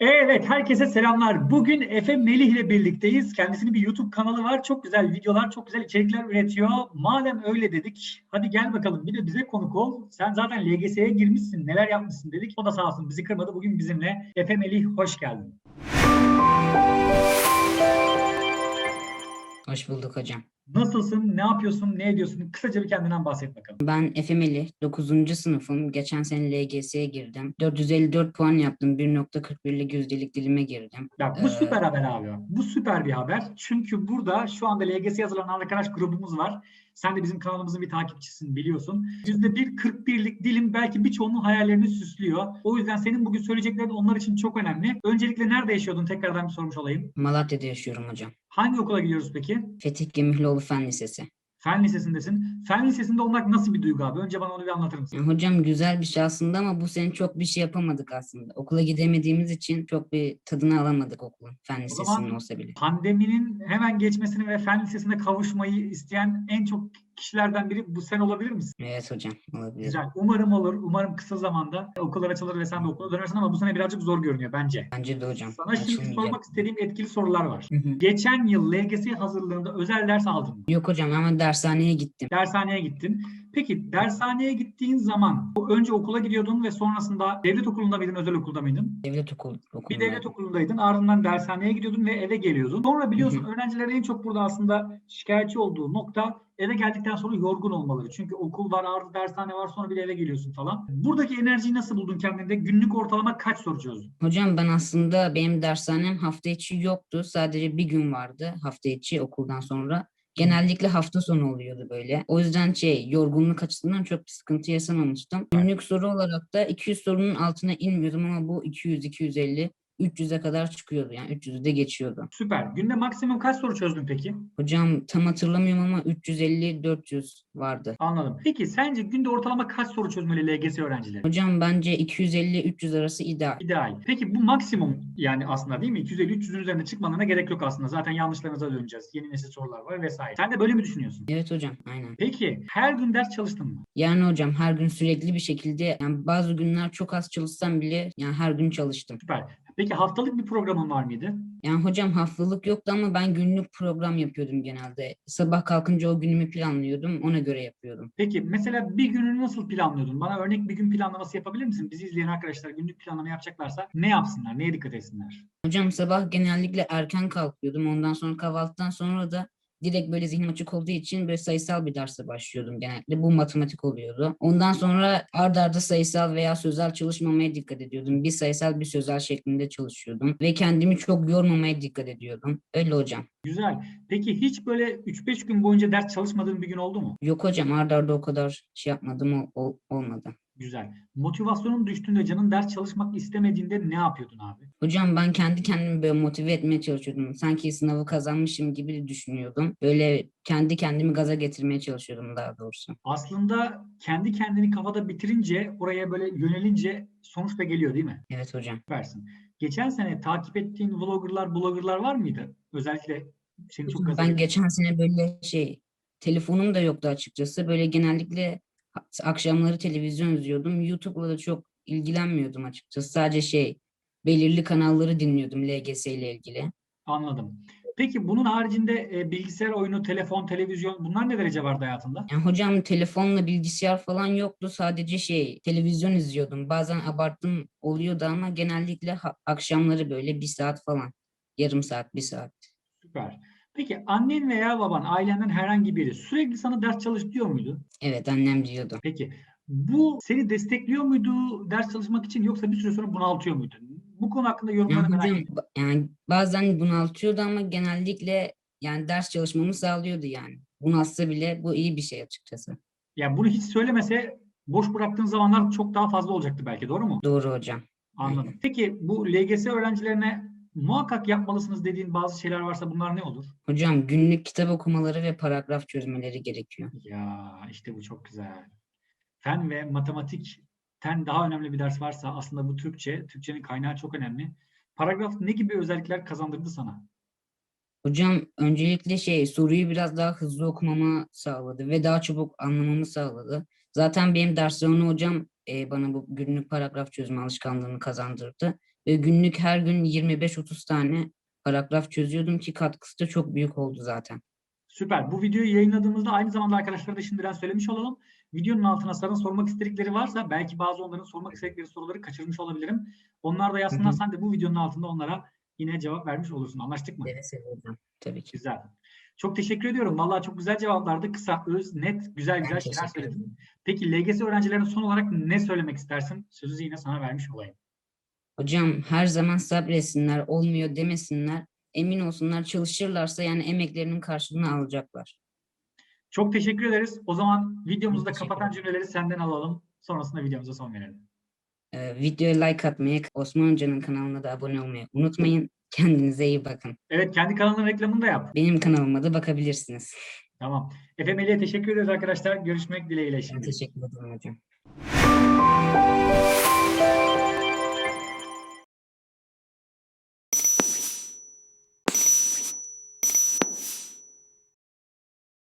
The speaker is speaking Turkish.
Evet, herkese selamlar. Bugün Efe Melih ile birlikteyiz. Kendisinin bir YouTube kanalı var. Çok güzel videolar, çok güzel içerikler üretiyor. Madem öyle dedik, hadi gel bakalım bir de bize konuk ol. Sen zaten LGS'ye girmişsin, neler yapmışsın dedik. O da sağ olsun bizi kırmadı. Bugün bizimle. Efe Melih, hoş geldin. Hoş bulduk hocam. Nasılsın, ne yapıyorsun, ne ediyorsun? Kısaca bir kendinden bahset bakalım. Ben Efe Melih, 9. sınıfım. Geçen sene LGS'ye girdim. 454 puan yaptım. 1.41'lik yüzdelik dilime girdim. Ya bu Ee, süper haber abi. Bu süper bir haber. Çünkü burada şu anda LGS hazırlanan arkadaş grubumuz var. Sen de bizim kanalımızın bir takipçisin biliyorsun. %1.41'lik dilim belki birçoğunun hayallerini süslüyor. O yüzden senin bugün söyleyeceklerin onlar için çok önemli. Öncelikle nerede yaşıyordun? Tekrardan bir sormuş olayım. Malatya'da yaşıyorum hocam. Hangi okula gidiyoruz peki? Fetih Gemihloğlu Fen Lisesi. Fen Lisesi'ndesin. Fen Lisesi'nde olmak nasıl bir duygu abi? Önce bana onu bir anlatır mısın? Yani hocam güzel bir şey aslında ama bu sene çok bir şey yapamadık aslında. Okula gidemediğimiz için çok bir tadını alamadık okulun. Fen zaman- Lisesi'nin olsa bile. Pandeminin hemen geçmesini ve Fen Lisesi'ne kavuşmayı isteyen en çok kişilerden biri bu sen olabilir misin? Evet hocam olabilir. Güzel. Umarım olur. Umarım kısa zamanda okullar açılır ve sen de okula dönersin ama bu sene birazcık zor görünüyor bence. Bence de hocam. Sana şimdi sormak istediğim etkili sorular var. Hı hı. Geçen yıl LGS hazırlığında özel ders aldın mı? Yok hocam ama dershaneye gittim. Dershaneye gittin. Peki dershaneye gittiğin zaman önce okula gidiyordun ve sonrasında devlet okulunda mıydın, özel okulda mıydın? Devlet okul, Bir okulunda. devlet okulundaydın, ardından dershaneye gidiyordun ve eve geliyordun. Sonra biliyorsun öğrencilerin en çok burada aslında şikayetçi olduğu nokta eve geldikten sonra yorgun olmaları. Çünkü okul var, artı dershane var, sonra bir eve geliyorsun falan. Buradaki enerjiyi nasıl buldun kendinde? Günlük ortalama kaç soru çözdün? Hocam ben aslında benim dershanem hafta içi yoktu. Sadece bir gün vardı hafta içi okuldan sonra. Genellikle hafta sonu oluyordu böyle. O yüzden şey yorgunluk açısından çok bir sıkıntı yaşamamıştım. Günlük soru olarak da 200 sorunun altına inmiyordum ama bu 200, 250, 300'e kadar çıkıyordu. Yani 300'ü de geçiyordu. Süper. Günde maksimum kaç soru çözdün peki? Hocam tam hatırlamıyorum ama 350-400 vardı. Anladım. Peki sence günde ortalama kaç soru çözmeli LGS öğrencileri? Hocam bence 250-300 arası ideal. İdeal. Peki bu maksimum yani aslında değil mi? 250-300'ün üzerine çıkmalarına gerek yok aslında. Zaten yanlışlarınıza döneceğiz. Yeni nesil sorular var vesaire. Sen de böyle mi düşünüyorsun? Evet hocam aynen. Peki her gün ders çalıştın mı? Yani hocam her gün sürekli bir şekilde yani bazı günler çok az çalışsam bile yani her gün çalıştım. Süper. Peki haftalık bir programın var mıydı? Yani hocam haftalık yoktu ama ben günlük program yapıyordum genelde. Sabah kalkınca o günümü planlıyordum, ona göre yapıyordum. Peki mesela bir gününü nasıl planlıyordun? Bana örnek bir gün planlaması yapabilir misin? Bizi izleyen arkadaşlar günlük planlama yapacaklarsa ne yapsınlar? Neye dikkat etsinler? Hocam sabah genellikle erken kalkıyordum. Ondan sonra kahvaltıdan sonra da direkt böyle zihnim açık olduğu için böyle sayısal bir derse başlıyordum genellikle. Bu matematik oluyordu. Ondan sonra ard arda sayısal veya sözel çalışmamaya dikkat ediyordum. Bir sayısal bir sözel şeklinde çalışıyordum. Ve kendimi çok yormamaya dikkat ediyordum. Öyle hocam. Güzel. Peki hiç böyle 3-5 gün boyunca ders çalışmadığın bir gün oldu mu? Yok hocam ard arda o kadar şey yapmadım o, o- olmadı. Güzel. Motivasyonun düştüğünde canın ders çalışmak istemediğinde ne yapıyordun abi? Hocam ben kendi kendimi böyle motive etmeye çalışıyordum. Sanki sınavı kazanmışım gibi düşünüyordum. Böyle kendi kendimi gaza getirmeye çalışıyordum daha doğrusu. Aslında kendi kendini kafada bitirince oraya böyle yönelince sonuç da geliyor değil mi? Evet hocam. Süpersin. Geçen sene takip ettiğin vloggerlar, bloggerlar var mıydı? Özellikle seni çok gaza Ben geçen sene böyle şey telefonum da yoktu açıkçası. Böyle genellikle akşamları televizyon izliyordum. YouTube'la da çok ilgilenmiyordum açıkçası. Sadece şey belirli kanalları dinliyordum LGS ile ilgili. Anladım. Peki bunun haricinde e, bilgisayar oyunu, telefon, televizyon bunlar ne derece vardı hayatında? Yani hocam telefonla bilgisayar falan yoktu. Sadece şey televizyon izliyordum. Bazen abarttım oluyordu ama genellikle akşamları böyle bir saat falan. Yarım saat, bir saat. Süper. Peki annen veya baban, ailenden herhangi biri sürekli sana ders çalış diyor muydu? Evet annem diyordu. Peki bu seni destekliyor muydu ders çalışmak için yoksa bir süre sonra bunaltıyor muydu? Bu konu hakkında yorumlarını merak ediyorum. yani bazen bunaltıyordu ama genellikle yani ders çalışmamı sağlıyordu yani. Bunaltsa bile bu iyi bir şey açıkçası. Yani bunu hiç söylemese boş bıraktığın zamanlar çok daha fazla olacaktı belki doğru mu? Doğru hocam. Anladım. Peki bu LGS öğrencilerine muhakkak yapmalısınız dediğin bazı şeyler varsa bunlar ne olur? Hocam günlük kitap okumaları ve paragraf çözmeleri gerekiyor. Ya işte bu çok güzel. Fen ve matematikten daha önemli bir ders varsa aslında bu Türkçe. Türkçenin kaynağı çok önemli. Paragraf ne gibi özellikler kazandırdı sana? Hocam öncelikle şey soruyu biraz daha hızlı okumamı sağladı ve daha çabuk anlamamı sağladı. Zaten benim derslerimde hocam e, bana bu günlük paragraf çözme alışkanlığını kazandırdı. E, günlük her gün 25-30 tane paragraf çözüyordum ki katkısı da çok büyük oldu zaten. Süper. Bu videoyu yayınladığımızda aynı zamanda arkadaşlara da şimdiden söylemiş olalım. Videonun altına sana sormak istedikleri varsa belki bazı onların sormak istedikleri soruları kaçırmış olabilirim. Onlar da yazsınlar. Sen de bu videonun altında onlara yine cevap vermiş olursun. Anlaştık mı? Seve hocam. Tabii ki. Güzel. Çok teşekkür ediyorum. Vallahi çok güzel cevaplardı. Kısa, öz, net, güzel Ben güzel şeyler söyledin. Peki LGS öğrencilerine son olarak ne söylemek istersin? Sözü yine sana vermiş olayım. Hocam her zaman sabretsinler, olmuyor demesinler. Emin olsunlar çalışırlarsa yani emeklerinin karşılığını alacaklar. Çok teşekkür ederiz. O zaman videomuzu da kapatan cümleleri senden alalım. Sonrasında videomuza son verelim. Ee, videoya like atmayı, Osman Hoca'nın kanalına da abone olmayı unutmayın. Kendinize iyi bakın. Evet kendi kanalının reklamını da yap. Benim kanalıma da bakabilirsiniz. Tamam. Efe Melih'e teşekkür ederiz arkadaşlar. Görüşmek dileğiyle Ben şimdi. teşekkür ederim hocam.